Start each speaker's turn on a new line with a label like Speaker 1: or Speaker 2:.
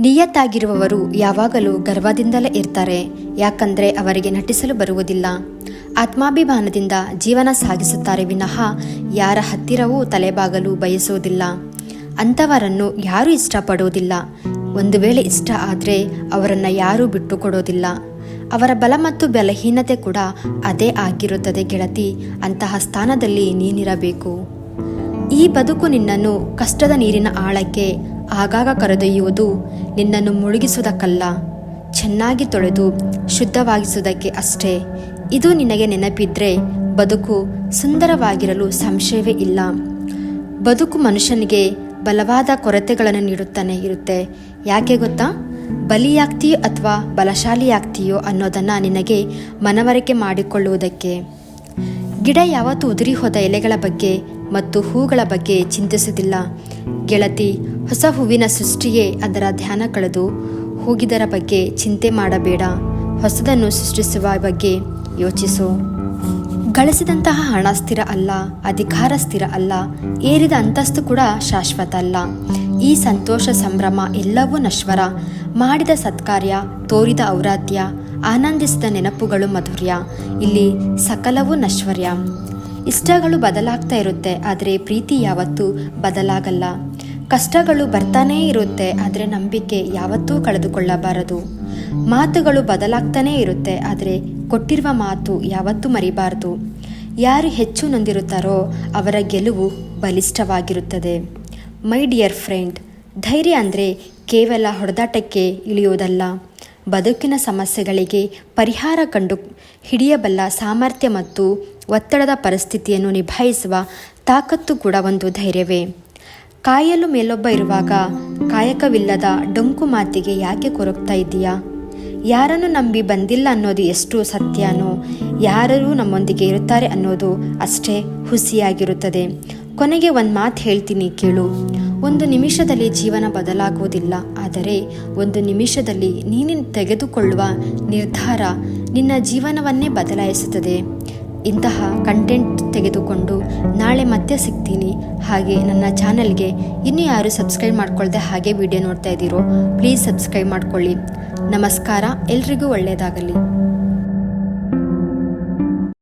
Speaker 1: ನಿಯತ್ತಾಗಿರುವವರು ಯಾವಾಗಲೂ ಗರ್ವದಿಂದಲೇ ಇರ್ತಾರೆ, ಯಾಕಂದ್ರೆ ಅವರಿಗೆ ನಟಿಸಲು ಬರುವುದಿಲ್ಲ. ಆತ್ಮಾಭಿಮಾನದಿಂದ ಜೀವನ ಸಾಗಿಸುತ್ತಾರೆ ವಿನಃ ಯಾರ ಹತ್ತಿರವೂ ತಲೆಬಾಗಲು ಬಯಸುವುದಿಲ್ಲ. ಅಂಥವರನ್ನು ಯಾರೂ ಇಷ್ಟಪಡುವುದಿಲ್ಲ. ಒಂದು ವೇಳೆ ಇಷ್ಟ ಆದರೆ ಅವರನ್ನು ಯಾರೂ ಬಿಟ್ಟುಕೊಡೋದಿಲ್ಲ. ಅವರ ಬಲ ಮತ್ತು ಬಲಹೀನತೆ ಕೂಡ ಅದೇ ಆಗಿರುತ್ತದೆ ಗೆಳತಿ, ಅಂತಹ ಸ್ಥಾನದಲ್ಲಿ ನೀನಿರಬೇಕು. ಈ ಬದುಕು ನಿನ್ನನ್ನು ಕಷ್ಟದ ನೀರಿನ ಆಳಕ್ಕೆ ಆಗಾಗ ಕರೆದೊಯ್ಯುವುದು ನಿನ್ನನ್ನು ಮುಳುಗಿಸುವುದಕ್ಕಲ್ಲ. ಚೆನ್ನಾಗಿ ತೊಳೆದು ಶುದ್ಧವಾಗಿಸುವುದಕ್ಕೆ ಅಷ್ಟೇ. ಇದು ನಿನಗೆ ನೆನಪಿದ್ರೆ ಬದುಕು ಸುಂದರವಾಗಿರಲು ಸಂಶಯವೇ ಇಲ್ಲ. ಬದುಕು ಮನುಷ್ಯನಿಗೆ ಬಲವಾದ ಕೊರತೆಗಳನ್ನು ನೀಡುತ್ತಾನೆ ಇರುತ್ತೆ. ಯಾಕೆ ಗೊತ್ತಾ? ಬಲಿಯಾಗ್ತೀಯೋ ಅಥವಾ ಬಲಶಾಲಿಯಾಗ್ತೀಯೋ ಅನ್ನೋದನ್ನು ನಿನಗೆ ಮನವರಿಕೆ ಮಾಡಿಕೊಳ್ಳುವುದಕ್ಕೆ. ಗಿಡ ಯಾವತ್ತೂ ಉದುರಿ ಹೋದ ಎಲೆಗಳ ಬಗ್ಗೆ ಮತ್ತು ಹೂಗಳ ಬಗ್ಗೆ ಚಿಂತಿಸುವುದಿಲ್ಲ. ಗೆಳತಿ ಹೊಸ ಹೂವಿನ ಸೃಷ್ಟಿಯೇ ಅದರ ಧ್ಯಾನ ಕಳೆದು ಹೋಗಿದರ ಬಗ್ಗೆ ಚಿಂತೆ ಮಾಡಬೇಡ. ಹೊಸದನ್ನು ಸೃಷ್ಟಿಸುವ ಬಗ್ಗೆ ಯೋಚಿಸು. ಗಳಿಸಿದಂತಹ ಹಣ ಸ್ಥಿರ ಅಲ್ಲ, ಅಧಿಕಾರ ಸ್ಥಿರ ಅಲ್ಲ, ಏರಿದ ಅಂತಸ್ತು ಕೂಡ ಶಾಶ್ವತ ಅಲ್ಲ. ಈ ಸಂತೋಷ ಸಂಭ್ರಮ ಎಲ್ಲವೂ ನಶ್ವರ. ಮಾಡಿದ ಸತ್ಕಾರ್ಯ, ತೋರಿದ ಔರಾಧ್ಯ ಆನಂದಿಸಿದ ನೆನಪುಗಳು ಮಧುರ್ಯ. ಇಲ್ಲಿ ಸಕಲವೂ ನಶ್ವರ್ಯ. ಇಷ್ಟಗಳು ಬದಲಾಗ್ತಾ ಇರುತ್ತೆ, ಆದರೆ ಪ್ರೀತಿ ಯಾವತ್ತೂ ಬದಲಾಗಲ್ಲ. ಕಷ್ಟಗಳು ಬರ್ತಾನೇ ಇರುತ್ತೆ, ಆದರೆ ನಂಬಿಕೆ ಯಾವತ್ತೂ ಕಳೆದುಕೊಳ್ಳಬಾರದು. ಮಾತುಗಳು ಬದಲಾಗ್ತಾನೇ ಇರುತ್ತೆ, ಆದರೆ ಕೊಟ್ಟಿರುವ ಮಾತು ಯಾವತ್ತೂ ಮರಿಬಾರದು. ಯಾರು ಹೆಚ್ಚು ನೊಂದಿರುತ್ತಾರೋ ಅವರ ಗೆಲುವು ಬಲಿಷ್ಠವಾಗಿರುತ್ತದೆ. ಮೈ ಡಿಯರ್ ಫ್ರೆಂಡ್, ಧೈರ್ಯ ಅಂದರೆ ಕೇವಲ ಹೊಡೆದಾಟಕ್ಕೆ ಇಳಿಯುವುದಲ್ಲ. ಬದುಕಿನ ಸಮಸ್ಯೆಗಳಿಗೆ ಪರಿಹಾರ ಕಂಡು ಹಿಡಿಯಬಲ್ಲ ಸಾಮರ್ಥ್ಯ ಮತ್ತು ಒತ್ತಡದ ಪರಿಸ್ಥಿತಿಯನ್ನು ನಿಭಾಯಿಸುವ ತಾಕತ್ತು ಕೂಡ ಒಂದು ಧೈರ್ಯವೇ. ಕಾಯಲು ಮೇಲೊಬ್ಬ ಇರುವಾಗ, ಕಾಯಕವಿಲ್ಲದ ಡೊಂಕು ಮಾತಿಗೆ ಯಾಕೆ ಕೊರಗ್ತಾ ಇದ್ದೀಯಾ? ಯಾರನ್ನು ನಂಬಿ ಬಂದಿಲ್ಲ ಅನ್ನೋದು ಎಷ್ಟು ಸತ್ಯನೋ ಯಾರೂ ನಮ್ಮೊಂದಿಗೆ ಇರುತ್ತಾರೆ ಅನ್ನೋದು ಅಷ್ಟೇ ಹುಸಿಯಾಗಿರುತ್ತದೆ. ಕೊನೆಗೆ ಒಂದು ಮಾತು ಹೇಳ್ತೀನಿ ಕೇಳು. ಒಂದು ನಿಮಿಷದಲ್ಲಿ ಜೀವನ ಬದಲಾಗುವುದಿಲ್ಲ, ಆದರೆ ಒಂದು ನಿಮಿಷದಲ್ಲಿ ನೀನು ತೆಗೆದುಕೊಳ್ಳುವ ನಿರ್ಧಾರ ನಿನ್ನ ಜೀವನವನ್ನೇ ಬದಲಾಯಿಸುತ್ತದೆ. ಇಂತಹ ಕಂಟೆಂಟ್ ತೆಗೆದುಕೊಂಡು ನಾಳೆ ಮತ್ತೆ ಸಿಗ್ತೀನಿ. ಹಾಗೆ ನನ್ನ ಚಾನಲ್ಗೆ ಇನ್ನೂ ಯಾರು ಸಬ್ಸ್ಕ್ರೈಬ್ ಮಾಡ್ಕೊಳ್ದೆ ಹಾಗೆ ವಿಡಿಯೋ ನೋಡ್ತಾ ಇದ್ದೀರೋ ಪ್ಲೀಸ್ ಸಬ್ಸ್ಕ್ರೈಬ್ ಮಾಡ್ಕೊಳ್ಳಿ. ನಮಸ್ಕಾರ, ಎಲ್ರಿಗೂ ಒಳ್ಳೆಯದಾಗಲಿ.